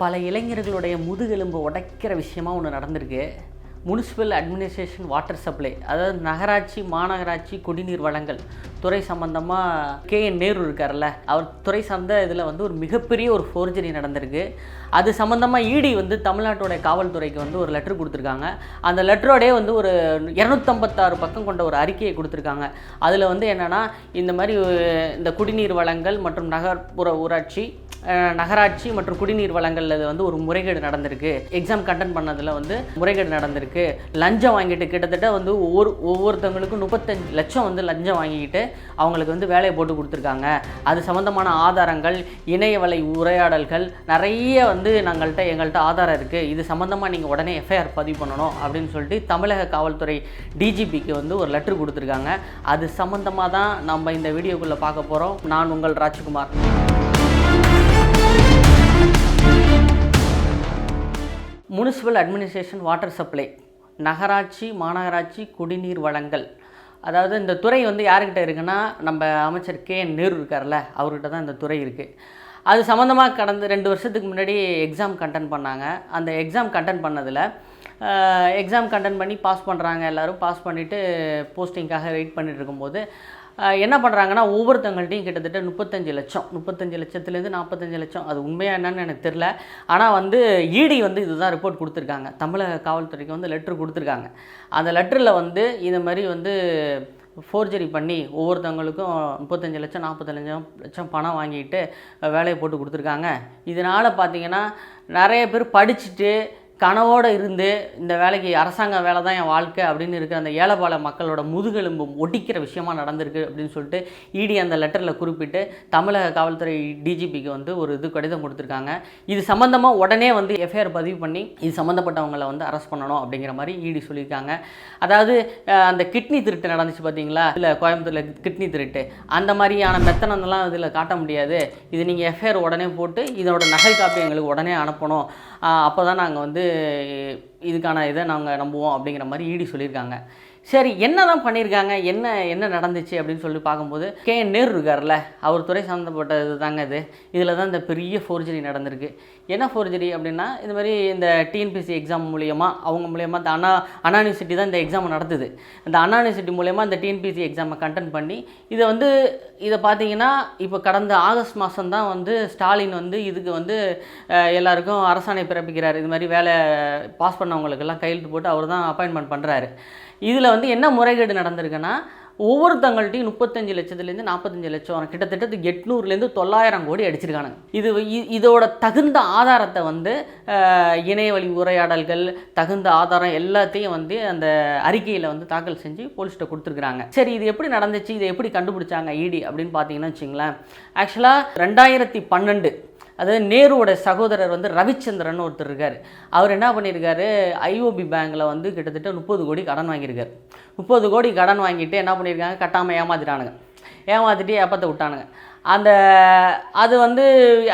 பல இளைஞர்களுடைய முதுகெலும்பு உடைக்கிற விஷயமா ஒன்று நடந்திருக்கு. முனிசிபல் அட்மினிஸ்ட்ரேஷன் வாட்டர் சப்ளை அதாவது நகராட்சி மாநகராட்சி குடிநீர் வழங்கல் துறை சம்பந்தமாக கே என் நேரு இருக்கார்ல அவர் துறை சார்ந்த இதில் வந்து ஒரு மிகப்பெரிய ஒரு ஃபோர்ஜரி நடந்திருக்கு. அது சம்மந்தமாக இடி வந்து தமிழ்நாட்டுடைய காவல்துறைக்கு வந்து ஒரு லெட்ரு கொடுத்துருக்காங்க. அந்த லெட்டரோடே வந்து ஒரு இரநூத்தம்பத்தாறு பக்கம் கொண்ட ஒரு அறிக்கையை கொடுத்துருக்காங்க. அதில் வந்து என்னென்னா இந்த மாதிரி இந்த குடிநீர் வழங்கல் மற்றும் நகர்ப்புற ஊராட்சி நகராட்சி மற்றும் குடிநீர் வழங்கல்ல வந்து ஒரு முறைகேடு நடந்திருக்கு. எக்ஸாம் கண்டென்ட் பண்ணதில் வந்து முறைகேடு நடந்திருக்கு. லஞ்சம் வாங்கிட்டு கிட்டத்தட்ட வந்து ஒவ்வொரு ஒவ்வொருத்தவங்களுக்கும் முப்பத்தஞ்சு லட்சம் வந்து லஞ்சம் வாங்கிக்கிட்டு அவங்களுக்கு வந்து வேலையை போட்டு கொடுத்துருக்காங்க. அது சம்மந்தமான ஆதாரங்கள் இணையவலை உரையாடல்கள் நிறைய வந்து நாங்கள்கிட்ட எங்கள்கிட்ட ஆதாரம் இருக்குது இது சம்மந்தமாக நீங்கள் உடனே எஃப்ஐஆர் பதிவு பண்ணணும் அப்படின்னு சொல்லிட்டு தமிழக காவல்துறை டிஜிபிக்கு வந்து ஒரு லெட்ரு கொடுத்துருக்காங்க. அது சம்மந்தமாக தான் நம்ம இந்த வீடியோக்குள்ளே பார்க்க போகிறோம் நான் உங்கள் Rajkumar. Municipal administration water supply நகராட்சி மாநகராட்சி குடிநீர் வழங்கல். அதாவது இந்த துறை வந்து யாருக்கிட்ட இருக்குன்னா நம்ம அமைச்சர் கே நேரு இருக்கார்ல அவர்கிட்ட தான் இந்த துறை இருக்குது அது சம்மந்தமாக கடந்த ரெண்டு வருஷத்துக்கு முன்னாடி எக்ஸாம் கண்டென்ட் பண்ணாங்க. அந்த எக்ஸாம் கண்டென்ட் பண்ணதில் எக்ஸாம் கண்டென்ட் பண்ணி பாஸ் பண்ணுறாங்க எல்லோரும். பாஸ் பண்ணிவிட்டு போஸ்டிங்காக வெயிட் பண்ணிகிட்டு இருக்கும்போது என்ன பண்ணுறாங்கன்னா ஒவ்வொருத்தவங்கள்ட்டையும் கிட்டத்தட்ட முப்பத்தஞ்சு லட்சம். முப்பத்தஞ்சு லட்சத்துலேருந்து நாற்பத்தஞ்சு லட்சம். அது உண்மையாக என்னன்னு எனக்கு தெரில ஆனால் வந்து இடி வந்து இதுதான் ரிப்போர்ட் கொடுத்துருக்காங்க. தமிழக காவல்துறைக்கு வந்து லெட்ரு கொடுத்துருக்காங்க. அந்த லெட்டரில் வந்து இது மாதிரி வந்து ஃபோர்ஜரி பண்ணி ஒவ்வொருத்தவங்களுக்கும் முப்பத்தஞ்சு லட்சம் நாற்பத்தஞ்சு லட்சம் பணம் வாங்கிட்டு வேலையை போட்டு கொடுத்துருக்காங்க. இதனால் பார்த்தீங்கன்னா நிறைய பேர் படிச்சுட்டு கனவோடு இருந்து இந்த வேலைக்கு அரசாங்க வேலை தான் என் வாழ்க்கை அப்படின்னு இருக்கிற அந்த ஏழைபால மக்களோட முதுகெலும்பு ஒட்டிக்கிற விஷயமா நடந்திருக்கு அப்படின்னு சொல்லிட்டு இடி அந்த லெட்டரில் குறிப்பிட்டு தமிழக காவல்துறை டிஜிபிக்கு வந்து ஒரு இது கடிதம் கொடுத்துருக்காங்க. இது சம்மந்தமாக உடனே வந்து எஃப்ஐஆர் பதிவு பண்ணி இது சம்மந்தப்பட்டவங்களை வந்து அரெஸ்ட் பண்ணணும் அப்படிங்கிற மாதிரி இடி சொல்லியிருக்காங்க. அதாவது அந்த கிட்னி திருட்டு நடந்துச்சு பார்த்தீங்களா இல்லை கோயம்புத்தூரில் கிட்னி திருட்டு. அந்த மாதிரியான மெத்தனம்லாம் இதில் காட்ட முடியாது. இது நீங்கள் எஃப்ஐஆர் உடனே போட்டு இதோட நகை காப்பி எங்களுக்கு உடனே அனுப்பணும். அப்போ தான் நாங்கள் வந்து இதுக்கான இதை நாங்கள் நம்புவோம் அப்படிங்கிற மாதிரி ஈடி சொல்லியிருக்காங்க. சரி என்ன தான் பண்ணியிருக்காங்க என்ன என்ன நடந்துச்சு அப்படின்னு சொல்லி பார்க்கும்போது கே. என். நேரு இருக்கார்ல அவர் துறை சம்மந்தப்பட்ட இது. தாங்க இது இதில் தான் இந்த பெரிய ஃபோர்ஜரி நடந்திருக்கு. என்ன ஃபோர்ஜரி அப்படின்னா இது மாதிரி இந்த டிஎன்பிசி எக்ஸாம் மூலியமாக அவங்க மூலியமாக இந்த அண்ணா அண்ணா யூனிவர்சிட்டி தான் இந்த எக்ஸாம் நடத்துது. இந்த அண்ணா யூனிவர்சிட்டி மூலியமாக இந்த டிஎன்பிசி எக்ஸாமை கண்டென்ட் பண்ணி இதை வந்து இதை பார்த்தீங்கன்னா இப்போ கடந்த ஆகஸ்ட் மாதம் தான் வந்து ஸ்டாலின் வந்து இதுக்கு வந்து எல்லாருக்கும் அரசாணை பிறப்பிக்கிறார். இது மாதிரி வேலை பாஸ் பண்ணவங்களுக்கெல்லாம் கையெழுத்து போட்டு அவர் தான் அப்பாயின்மெண்ட் பண்ணுறாரு இதில் வந்து என்ன முறைகேடு நடந்திருக்குன்னா ஒவ்வொருத்தங்கள்ட்டையும் முப்பத்தஞ்சு லட்சத்துலேருந்து நாற்பத்தஞ்சு லட்சம் கிட்டத்தட்ட எட்நூறுலேருந்து தொள்ளாயிரம் கோடி அடிச்சிருக்கானுங்க. இது இதோட தகுந்த ஆதாரத்தை வந்து இணையவழி உரையாடல்கள் தகுந்த ஆதாரம் எல்லாத்தையும் வந்து அந்த அறிக்கையில் வந்து தாக்கல் செஞ்சு போலீஸ்கிட்ட கொடுத்துருக்குறாங்க. சரி இது எப்படி நடந்துச்சு? இதை எப்படி கண்டுபிடிச்சாங்க? இடி அப்படின்னு பார்த்தீங்கன்னா வச்சுங்களேன். ஆக்சுவலாக ரெண்டாயிரத்தி பன்னெண்டு அதாவது நேருவோட சகோதரர் வந்து ரவிச்சந்திரன் ஒருத்தர் இருக்கார். அவர் என்ன பண்ணியிருக்காரு? ஐஓபி பேங்க்கில் வந்து கிட்டத்தட்ட முப்பது கோடி கடன் வாங்கியிருக்காரு. முப்பது கோடி கடன் வாங்கிட்டு என்ன பண்ணியிருக்காங்க? கட்டாமல் ஏமாத்திட்டானுங்க. ஏமாத்திட்டு ஏப்பத்தை விட்டானுங்க. அந்த அது வந்து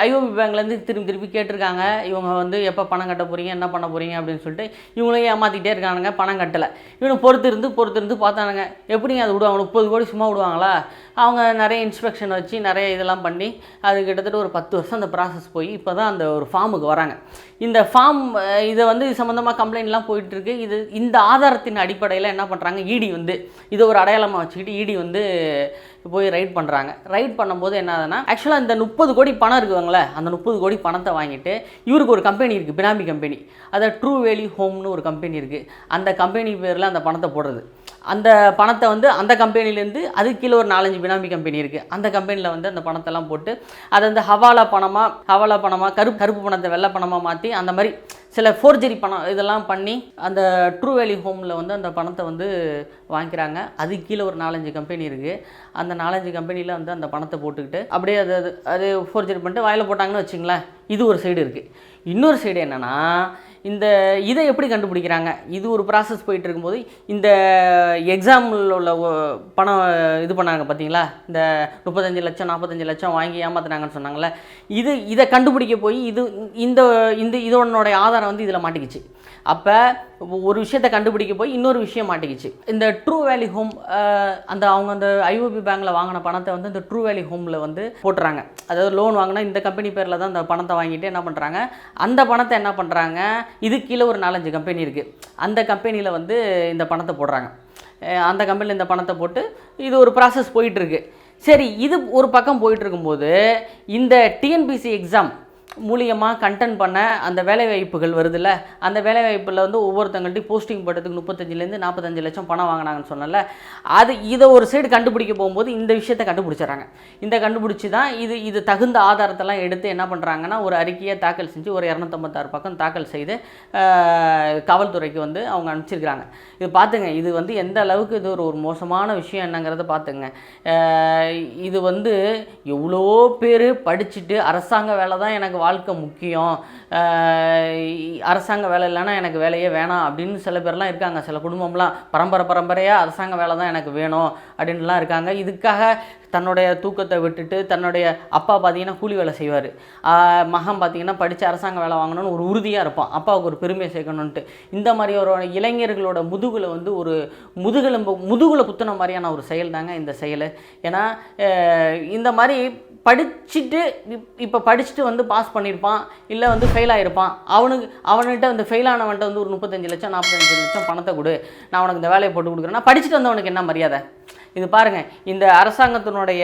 ஐஓபி பேங்க்லேருந்து திரும்பி திரும்பி கேட்டிருக்காங்க. இவங்க வந்து எப்போ பணம் கட்ட போகிறீங்க என்ன பண்ண போகிறீங்க அப்படின்னு சொல்லிட்டு இவங்களையும் ஏமாற்றிக்கிட்டே இருக்கானுங்க பணம் கட்டலை. இவனு பொறுத்து இருந்து பொறுத்து இருந்து பார்த்தானுங்க. எப்படிங்க அது விடுவாங்க? முப்பது கோடி சும்மா விடுவாங்களா? அவங்க நிறைய இன்ஸ்பெக்ஷன் வச்சு நிறைய இதெல்லாம் பண்ணி அது கிட்டத்தட்ட ஒரு பத்து வருஷம் அந்த ப்ராசஸ் போய் இப்போ தான் அந்த ஒரு ஃபார்முக்கு வராங்க. இந்த ஃபார்ம் இதை வந்து இது சம்மந்தமாக கம்ப்ளைண்ட்லாம் போயிட்டுருக்கு. இது இந்த ஆதாரத்தின் அடிப்படையில் என்ன பண்ணுறாங்க இடி வந்து இதை ஒரு அடையாளமாக வச்சுக்கிட்டு இடி வந்து போய் ரைட் பண்ணுறாங்க ரைட் பண்ணும்போது என்ன ஆகுதுன்னா ஆக்சுவலாக இந்த முப்பது கோடி பணம் இருக்குதுங்களே அந்த முப்பது கோடி பணத்தை வாங்கிட்டு இவருக்கு ஒரு கம்பெனி இருக்குது பினாமி கம்பெனி அதை ட்ரூ வேலி ஹோம்னு ஒரு கம்பெனி இருக்குது அந்த கம்பெனி பேரில் அந்த பணத்தை போடுறது. அந்த பணத்தை வந்து அந்த கம்பெனிலேருந்து அதுக்கு கீழே ஒரு நாலஞ்சு பினாமி கம்பெனி இருக்குது அந்த கம்பெனியில் வந்து அந்த பணத்தெல்லாம் போட்டு அதை வந்து ஹவாலா பணமாக ஹவாலா பணமாக கருப்பு கருப்பு பணத்தை வெள்ளை பணமாக மாற்றி அந்த மாதிரி சில ஃபோர்ஜரி பணம் இதெல்லாம் பண்ணி அந்த ட்ரூ வேலி ஹோமில் வந்து அந்த பணத்தை வந்து வாங்கிக்கிறாங்க. அதுக்கு கீழே ஒரு நாலஞ்சு கம்பெனி இருக்குது அந்த நாலஞ்சு கம்பெனியில் வந்து அந்த பணத்தை போட்டுக்கிட்டு அப்படியே அது அது அது ஃபோர்ஜரி பண்ணிட்டு வாயில் போட்டாங்கன்னு வச்சிங்களேன் இது ஒரு சைடு இருக்குது இன்னொரு சைடு என்னென்னா இந்த இதை எப்படி கண்டுபிடிக்கிறாங்க? இது ஒரு ப்ராசஸ் போயிட்டு இருக்கும்போது இந்த எக்ஸாமில் உள்ள பணம் இது பண்ணாங்க பார்த்தீங்களா இந்த முப்பத்தஞ்சு லட்சம் நாற்பத்தஞ்சு லட்சம் வாங்கி ஏமாத்துனாங்கன்னு சொன்னாங்கல்ல? இது இதை கண்டுபிடிக்க போய் இது இந்த இந்த இதோடைய ஆதாரம் வந்து இதில் மாட்டிக்கிச்சு. அப்போ ஒரு விஷயத்தை கண்டுபிடிக்க போய் இன்னொரு விஷயம் மாட்டிக்கிச்சு. இந்த ட்ரூ வேலி ஹோம் அந்த அவங்க அந்த ஐஓபி பேங்க்கில் வாங்கின பணத்தை வந்து இந்த ட்ரூ வேலி ஹோமில் வந்து போட்டுறாங்க. அதாவது லோன் வாங்கினா இந்த கம்பெனி பேரில் தான் அந்த பணத்தை வாங்கிட்டு என்ன பண்ணுறாங்க அந்த பணத்தை என்ன பண்ணுறாங்க இது கீழே ஒரு நாலஞ்சு கம்பெனி இருக்குது அந்த கம்பெனியில் வந்து இந்த பணத்தை போடுறாங்க. அந்த கம்பெனியில் இந்த பணத்தை போட்டு இது ஒரு ப்ராசஸ் போயிட்டுருக்கு சரி இது ஒரு பக்கம் போயிட்டு இருக்கும்போது இந்த டிஎன்பிசி எக்ஸாம் மூலியமாக கண்டென்ட் பண்ண அந்த வேலைவாய்ப்புகள் வருதுல்ல? அந்த வேலைவாய்ப்பில் வந்து ஒவ்வொருத்தங்கள்ட்டையும் போஸ்டிங் போட்டதுக்கு முப்பத்தஞ்சுலேருந்து நாற்பத்தஞ்சு லட்சம் பணம் வாங்கினாங்கன்னு சொன்னல அது இதை ஒரு சைடு கண்டுபிடிக்க போகும்போது இந்த விஷயத்தை கண்டுபிடிச்சிடறாங்க. இந்த கண்டுபிடிச்சி தான் இது இது தகுந்த ஆதாரத்தெல்லாம் எடுத்து என்ன பண்ணுறாங்கன்னா ஒரு அறிக்கையை தாக்கல் செஞ்சு ஒரு இரநூத்தம்பத்தாறு பக்கம் தாக்கல் செய்து காவல்துறைக்கு வந்து அவங்க அனுப்பிச்சிருக்கிறாங்க. இது பார்த்துங்க இது வந்து எந்த அளவுக்கு இது ஒரு ஒரு மோசமான விஷயம் என்னங்கிறத பார்த்துங்க இது வந்து எவ்வளோ பேர் படிச்சுட்டு அரசாங்க வேலை தான் எனக்கு வாழ்க்கை முக்கியம். அரசாங்க வேலை இல்லைன்னா எனக்கு வேலையே வேணாம் அப்படின்னு சில பேர்லாம் இருக்காங்க. சில குடும்பம்லாம் பரம்பரை பரம்பரையாக அரசாங்க வேலை தான் எனக்கு வேணும் அப்படின்லாம் இருக்காங்க. இதுக்காக தன்னுடைய தூக்கத்தை விட்டுட்டு தன்னுடைய அப்பா பார்த்தீங்கன்னா கூலி வேலை செய்வார். மகன் பார்த்தீங்கன்னா படித்து அரசாங்க வேலை வாங்கணும்னு ஒரு உறுதியாக இருப்பான். அப்பாவுக்கு ஒரு பெருமையை சேர்க்கணுன்ட்டு இந்த மாதிரி ஒரு இளைஞர்களோட முதுகில் வந்து ஒரு முதுகெலும்பு முதுகில் குத்துன மாதிரியான ஒரு செயல் தாங்க இந்த செயல். ஏன்னா இந்த மாதிரி படிச்சுட்டு இப்போ படிச்சுட்டு வந்து பாஸ் பண்ணியிருப்பான் இல்லை வந்து ஃபெயில் ஆகிருப்பான் அவனுக்கு அவன்கிட்ட வந்து ஃபெயில் ஆனவன்ட்ட வந்து ஒரு முப்பத்தஞ்சு லட்சம் நாற்பத்தஞ்சு லட்சம் பணத்தை கொடு. நான் உனக்கு இந்த வேலையை போட்டு கொடுக்குறேன்னா படிச்சுட்டு வந்தவனுக்கு என்ன மரியாதை? இது பாருங்கள் இந்த அரசாங்கத்தினுடைய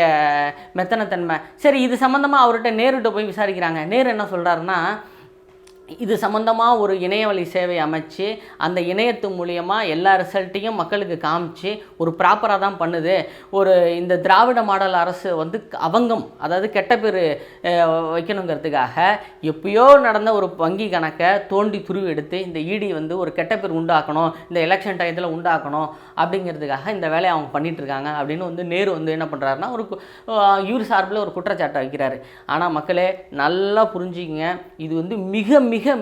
மெத்தனத்தன்மை. சரி இது சம்மந்தமாக அவர்கிட்ட நேருகிட்ட போய் விசாரிக்கிறாங்க. நேரு என்ன சொல்கிறாருன்னா இது சம்மந்தமாக ஒரு இணையவழி சேவை அமைச்சு அந்த இணையத்து மூலியமாக எல்லா ரிசல்ட்டையும் மக்களுக்கு காமிச்சு ஒரு ப்ராப்பராக தான் பண்ணுது. ஒரு இந்த திராவிட மாடல் அரசு வந்து அவங்கம் அதாவது கெட்ட பேர் வைக்கணுங்கிறதுக்காக எப்பயோ நடந்த ஒரு வங்கி கணக்கை தோண்டி துருவி எடுத்து இந்த இடி வந்து ஒரு கெட்ட பேர் உண்டாக்கணும் இந்த எலெக்ஷன் டயத்தில் உண்டாக்கணும் அப்படிங்கிறதுக்காக இந்த வேலையை அவங்க பண்ணிகிட்ருக்காங்க அப்படின்னு வந்து நேரு வந்து என்ன பண்ணுறாருன்னா ஒரு கு- இவர் சார்பில் ஒரு குற்றச்சாட்டை வைக்கிறாரு. ஆனால் மக்களே நல்லா புரிஞ்சுக்கங்க. இது வந்து மிக மிக மிக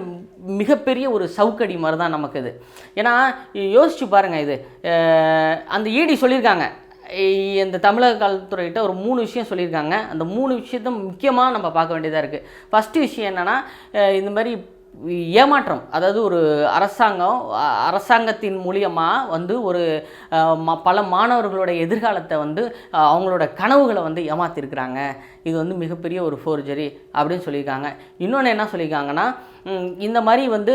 மிகப்பெரிய ஒரு சவுக்கடி மாதிரி தான் நமக்கு இது ஏன்னா யோசிச்சு பாருங்கள் இது. அந்த ஈடி சொல்லியிருக்காங்க. இந்த தமிழக காவல்துறையிட்ட ஒரு மூணு விஷயம் சொல்லியிருக்காங்க. அந்த மூணு விஷயத்த முக்கியமாக நம்ம பார்க்க வேண்டியதாக இருக்குது ஃபஸ்ட்டு விஷயம் என்னென்னா இந்த மாதிரி ஏமாற்றம். அதாவது ஒரு அரசாங்கம் அரசாங்கத்தின் மூலியமாக வந்து ஒரு பல மாணவர்களோட எதிர்காலத்தை வந்து அவங்களோட கனவுகளை வந்து ஏமாத்திருக்கிறாங்க. இது வந்து மிகப்பெரிய ஒரு ஃபோர்ஜரி அப்படின்னு சொல்லியிருக்காங்க. இன்னொன்று என்ன சொல்லியிருக்காங்கன்னா இந்த மாதிரி வந்து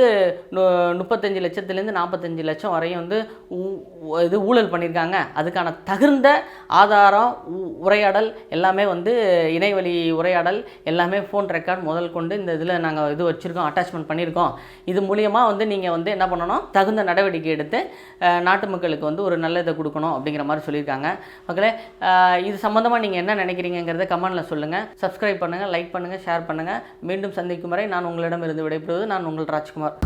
நு- முப்பத்தஞ்சு லட்சத்துலேருந்து நாற்பத்தஞ்சு லட்சம் வரையும் வந்து ஊ- இது ஊழல் பண்ணியிருக்காங்க. அதுக்கான தகுந்த ஆதாரம் உ- உரையாடல் எல்லாமே வந்து இணையவழி உரையாடல் எல்லாமே ஃபோன் ரெக்கார்ட் முதல் கொண்டு இந்த இதில் நாங்கள் இது வச்சுருக்கோம் அட்டாச்மெண்ட் பண்ணியிருக்கோம். இது மூலியமாக வந்து நீங்கள் வந்து என்ன பண்ணணும்? தகுந்த நடவடிக்கை எடுத்து நாட்டு மக்களுக்கு வந்து ஒரு நல்ல இதை கொடுக்கணும் அப்படிங்கிற மாதிரி சொல்லியிருக்காங்க. மக்களே இது சம்மந்தமாக நீங்கள் என்ன நினைக்கிறீங்கிறத கமெண்ட்டில் சொல்லுங்கள் சப்ஸ்கிரைப் பண்ணுங்கள் லைக் பண்ணுங்கள் ஷேர் பண்ணுங்கள் மீண்டும் சந்திக்கும் வரை நான் உங்களிடமிருந்து விடைபெறுவது நான் உங்கள் ராஜ்குமார்.